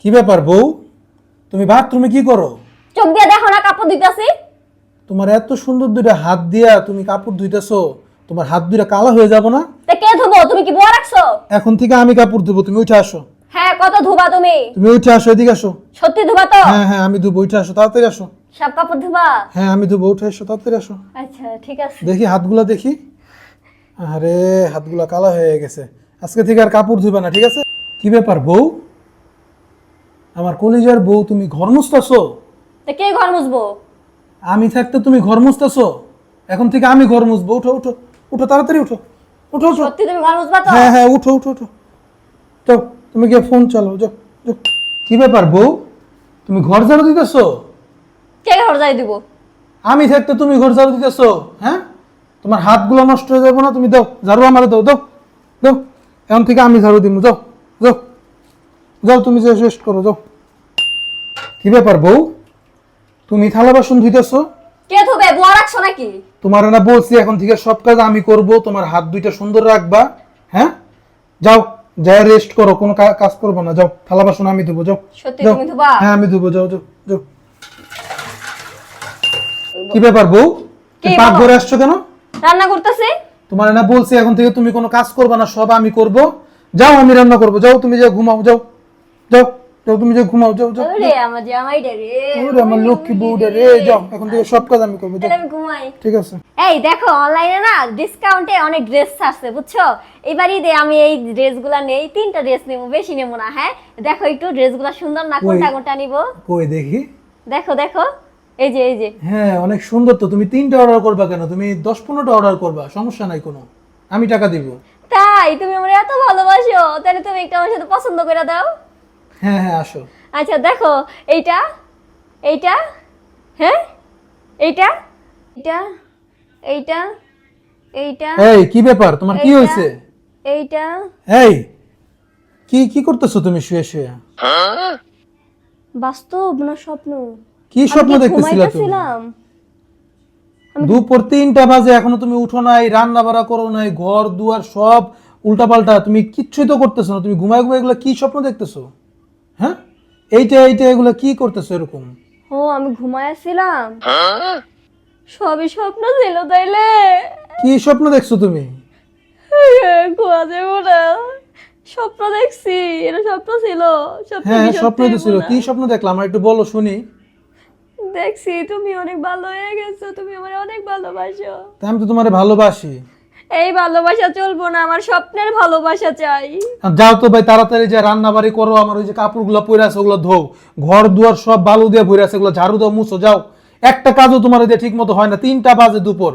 কি ব্যাপার বউ? তুমি বাথরুমে কি করো? চোখ দিয়ে দেখো না কাপড় দিতেছি তোমার এত সুন্দর দুইটা হাত দিয়া তুমি কাপড় ধুইতেছো তোমার হাত দুইটা কালা হয়ে যাব না? তা কে ধুবো? তুমি কি বুয়া রাখছো? এখন থেকে আমি কাপড় ধুবো তুমি উঠে আসো। হ্যাঁ কত ধুবা তুমি? তুমি উঠে আসো এদিকে আসো। সত্যি ধুবা তো? হ্যাঁ হ্যাঁ আমি ধুবো উঠে আসো তাড়াতাড়ি আসো। সব কাপড় ধুবা? হ্যাঁ আমি ধুবো উঠে আসো তাড়াতাড়ি আসো। আচ্ছা ঠিক আছে। দেখি হাতগুলা দেখি। আরে হাতগুলা কালা হয়ে গেছে। আজকে থেকে আর কাপড় ধুবে না ঠিক আছে? কি ব্যাপার বউ? আমার কলেজের বউ তুমি ঘর মুছতাছো? তা কে ঘর মুছবো? আমি থাকতে তুমি ঘর মুছতাছো? এখন থেকে আমি ঘর মুছবো। উঠো উঠো উঠো তাড়াতাড়ি উঠো। উঠো উঠো। সত্যি তুমি ঘর মুছবা তো? হ্যাঁ হ্যাঁ উঠো উঠো উঠো। যাও তুমি গিয়ে ফোন চালাও। যাও যাও। কি ব্যাপার বউ? তুমি ঘর ঝাড়ু দিতেছো? কে ঘর যাই দিব? আমি থাকতে তুমি ঘর ঝাড়ু দিতেছো? হ্যাঁ? তোমার হাতগুলো নষ্ট হয়ে যাবে না? তুমি দাও ঝাড়ু আমার দাও দাও দাও। এখন থেকে আমি ঝাড়ু দিব যাও যাও। যাও তুমি যে রেস্ট করো যাও। কি ব্যাপার বউ? তুমি থালা বাসন ধুইতেছো? কে ধুবে? বুয়া রাখছো নাকি? তোমার না বলছি এখন থেকে সব কাজ আমি করব তোমার হাত দুইটা সুন্দর রাখবা। হ্যাঁ? যাও যাই রেস্ট করো কোনো কাজ করব না। যাও থালা বাসন আমি ধুবো যাও। সত্যি তুমি ধুবা? হ্যাঁ আমি ধুবো যাও যাও যাও। কি ব্যাপার বউ? কি পাক ঘরে আসছো কেন? রান্না করতেছি? তোমার না বলছি এখন থেকে তুমি কোনো কাজ করবে না সব আমি করব। যাও আমি রান্না করব। যাও তুমি যে ঘুমাও যাও। যাও যাও তুমি যে ঘুমাও যাও যাও ওরে আমার জামাইটা রে ওরে আমার লক্ষ্মী বউটা রে। যাও এখন থেকে সব কাজ আমি করব যাও। আমি ঘুমাই। ঠিক আছে। এই দেখো অনলাইনে না ডিসকাউন্টে অনেক ড্রেস বুঝছ? ঈদে আমি এই ড্রেসগুলা নেই তিনটা ড্রেস নেব বেশি নেব না হ্যাঁ? দেখো একটু ড্রেসগুলা সুন্দর না কোনটা কোনটা নিবো? কই দেখি। দেখো দেখো। এই যে এই যে। হ্যাঁ অনেক সুন্দর তো তুমি তিনটা অর্ডার করবা কেন? তুমি দশ পনেরোটা অর্ডার করবা সমস্যা নাই কোনো। আমি টাকা দিব। তাই তুমি আমার এত ভালোবাসো তাহলে তুমি একটা আমার সাথে পছন্দ করে দাও। হ্যাঁ হ্যাঁ আসো। আচ্ছা দেখো এইটা এইটা হ্যাঁ এইটা এইটা এইটা এইটা এই কি ব্যাপার? তোমার কি এইটা, এই কি কি করতেছো তুমি শুয়ে শুয়ে? বাস্তব না স্বপ্ন? কি স্বপ্ন দেখতেছিলা তুমি? দুপুর তিনটা বাজে এখনও তুমি উঠো নাই রান্না বাড়া করো নাই ঘর দুয়ার সব উল্টাপাল্টা তুমি কিচ্ছুই তো করতেছো না তুমি ঘুমায় ঘুমায় এগুলো কি স্বপ্ন দেখতেছো? হ্যাঁ? এইটা এইটা এগুলো কি করতেছো এরকম? ও আমি ঘুমাইছিলাম সবই স্বপ্ন ছিল তাইলে। কি স্বপ্ন দেখছ তুমি? ঘুমা যাব না। স্বপ্ন দেখছি এটা স্বপ্ন ছিল। হ্যাঁ স্বপ্ন তো ছিল। কি স্বপ্ন দেখলাম? আমার একটু বলো শুনি। দেখছি তুমি অনেক ভালো হয়ে গেছো তুমি আমার অনেক ভালোবাসো। আমি তো তোমার ভালোবাসি। এই ভালোবাসা চলবো না আমার স্বপ্নের ভালোবাসা চাই। যাও তো ভাই তাড়াতাড়ি যে রান্না বাড়ি করো আমার ওই যে কাপড়গুলো পরে আছে ওগুলো ধোও। ঘর দুয়ার সব বালু দিয়ে ভরে আছে ওগুলো ঝাড়ু দাও মুছো যাও। একটা কাজও তোমার দিয়ে ঠিক মতো হয় না তিনটা বাজে দুপুর।